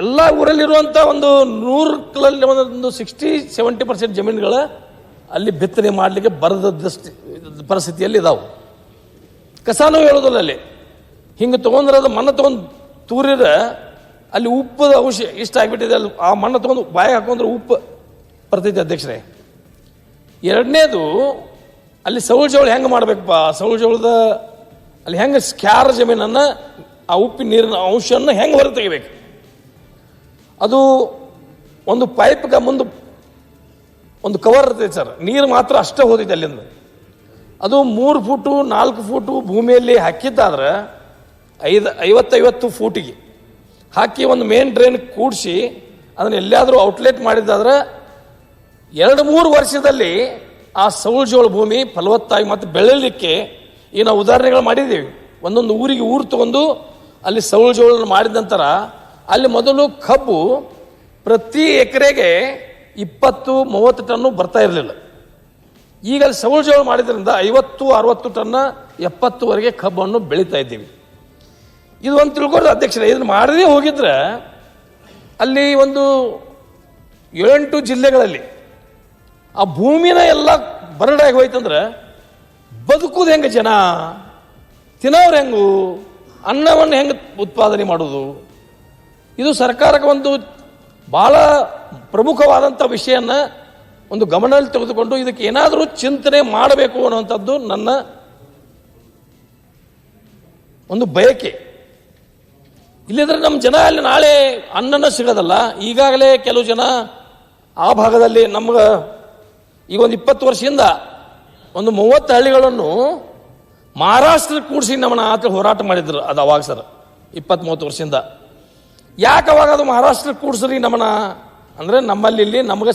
ಎಲ್ಲ ಊರಲ್ಲಿರುವಂಥ ಒಂದು ನೂರಲ್ಲಿ ಒಂದು ಸಿಕ್ಸ್ಟಿ ಸೆವೆಂಟಿ ಪರ್ಸೆಂಟ್ ಜಮೀನುಗಳ ಅಲ್ಲಿ ಬಿತ್ತನೆ ಮಾಡಲಿಕ್ಕೆ ಬರದ ದೃಷ್ಟಿ, ಪರಿಸ್ಥಿತಿಯಲ್ಲಿ ಇದಾವೆ. ಕಸಾನು ಹೇಳೋದಿಲ್ಲ ಅಲ್ಲಿ, ಹಿಂಗೆ ತೊಗೊಂಡ್ರೆ ಅದು ಮಣ್ಣು ತೊಗೊಂಡು ತೂರಿದ್ರೆ ಅಲ್ಲಿ ಉಪ್ಪದ ಅಂಶ ಇಷ್ಟ ಆಗಿಬಿಟ್ಟಿದೆ, ಅಲ್ಲಿ ಆ ಮಣ್ಣು ತೊಗೊಂಡು ಬಾಯಿ ಹಾಕೊಂಡ್ರೆ ಉಪ್ಪು ಬರ್ತೈತೆ ಅಧ್ಯಕ್ಷರೇ. ಎರಡನೇದು, ಅಲ್ಲಿ ಸೌಳು ಜೋಳ ಹೆಂಗೆ ಮಾಡಬೇಕಪ್ಪ? ಸೌಳು ಜೋಳದ ಅಲ್ಲಿ ಹೆಂಗೆ ಸ್ಕ್ಯಾರ ಜಮೀನನ್ನು, ಆ ಉಪ್ಪಿನ ನೀರಿನ ಅಂಶವನ್ನು ಹೆಂಗೆ ಹೊರ ತೆಗಿಬೇಕು ಅದು ಒಂದು ಪೈಪ್ಗೆ ಮುಂದೆ ಒಂದು ಕವರ್ ಇರ್ತೈತೆ ಸರ್ ನೀರು ಮಾತ್ರ ಅಷ್ಟೇ ಹೋದಿದೆ ಅಲ್ಲಿಂದ. ಅದು ಮೂರು ಫೂಟು, ನಾಲ್ಕು ಫೂಟು ಭೂಮಿಯಲ್ಲಿ ಹಾಕಿದ್ದಾದ್ರೆ ಐದು, ಐವತ್ತೈವತ್ತು ಫೂಟಿಗೆ ಹಾಕಿ ಒಂದು ಮೇನ್ ಡ್ರೈನ್ ಕೂಡಿಸಿ ಅದನ್ನು ಎಲ್ಲಿಯಾದರೂ ಔಟ್ಲೆಟ್ ಮಾಡಿದ್ದಾದ್ರೆ ಎರಡು, ಮೂರು ವರ್ಷದಲ್ಲಿ ಆ ಸೌಳು ಜೋಳ ಭೂಮಿ ಫಲವತ್ತಾಗಿ ಮತ್ತು ಬೆಳೀಲಿಕ್ಕೆ ಈ ನಾವು ಉದಾಹರಣೆಗಳು ಮಾಡಿದ್ದೀವಿ. ಒಂದೊಂದು ಊರಿಗೆ ಊರು ತಗೊಂಡು ಅಲ್ಲಿ ಸೌಳು ಜೋಳ ಮಾಡಿದ ನಂತರ ಅಲ್ಲಿ ಮೊದಲು ಕಬ್ಬು ಪ್ರತಿ ಎಕರೆಗೆ ಇಪ್ಪತ್ತು, ಮೂವತ್ತು ಟನ್ನು ಬರ್ತಾ ಇರಲಿಲ್ಲ. ಈಗ ಅಲ್ಲಿ ಸೌಳು ಮಾಡಿದ್ರಿಂದ ಐವತ್ತು, ಅರವತ್ತು ಟನ್ನ ಎಪ್ಪತ್ತುವರೆಗೆ ಕಬ್ಬನ್ನು ಬೆಳೀತಾ ಇದ್ದೀವಿ. ಇದು ಒಂದು ತಿಳ್ಕೊಡ್ದು ಅಧ್ಯಕ್ಷರೇ, ಇದನ್ನು ಮಾಡದೇ ಹೋಗಿದ್ರೆ ಅಲ್ಲಿ ಒಂದು ಏಳೆಂಟು ಜಿಲ್ಲೆಗಳಲ್ಲಿ ಆ ಭೂಮಿನ ಎಲ್ಲ ಬರಡಾಗಿ ಹೋಯ್ತಂದ್ರೆ ಬದುಕುದು ಹೆಂಗೆ ಜನ? ತಿನ್ನೋರು ಹೆಂಗು? ಅನ್ನವನ್ನು ಹೆಂಗೆ ಉತ್ಪಾದನೆ ಮಾಡೋದು? ಇದು ಸರ್ಕಾರಕ್ಕೆ ಒಂದು ಭಾಳ ಪ್ರಮುಖವಾದಂಥ ವಿಷಯನ ಒಂದು ಗಮನದಲ್ಲಿ ತೆಗೆದುಕೊಂಡು ಇದಕ್ಕೆ ಏನಾದರೂ ಚಿಂತನೆ ಮಾಡಬೇಕು ಅನ್ನುವಂಥದ್ದು ನನ್ನ ಒಂದು ಬಯಕೆ. ಇಲ್ಲಿದ್ರೆ ನಮ್ಮ ಜನ ಅಲ್ಲಿ ನಾಳೆ ಅನ್ನನ ಸಿಗೋದಲ್ಲ, ಈಗಾಗಲೇ ಕೆಲವು ಜನ ಆ ಭಾಗದಲ್ಲಿ ನಮ್ಗೆ ಈಗ ಒಂದು ಇಪ್ಪತ್ತು ವರ್ಷದಿಂದ ಒಂದು ಮೂವತ್ತು ಹಳ್ಳಿಗಳನ್ನು ಮಹಾರಾಷ್ಟ್ರ ಕೂಡಿಸಿ ನಮ್ಮನ್ನ ಆತ ಹೋರಾಟ ಮಾಡಿದ್ರು ಅದು ಅವಾಗ ಸರ್ ಇಪ್ಪತ್ತ್ ಮೂವತ್ತು ವರ್ಷದಿಂದ. ಯಾಕೆ ಅವಾಗ ಅದು ಮಹಾರಾಷ್ಟ್ರ ಕೂಡಿಸ್ರಿ ನಮ್ಮನ್ನ? ಅಂದರೆ ನಮ್ಮಲ್ಲಿ ಇಲ್ಲಿ ನಮಗೆ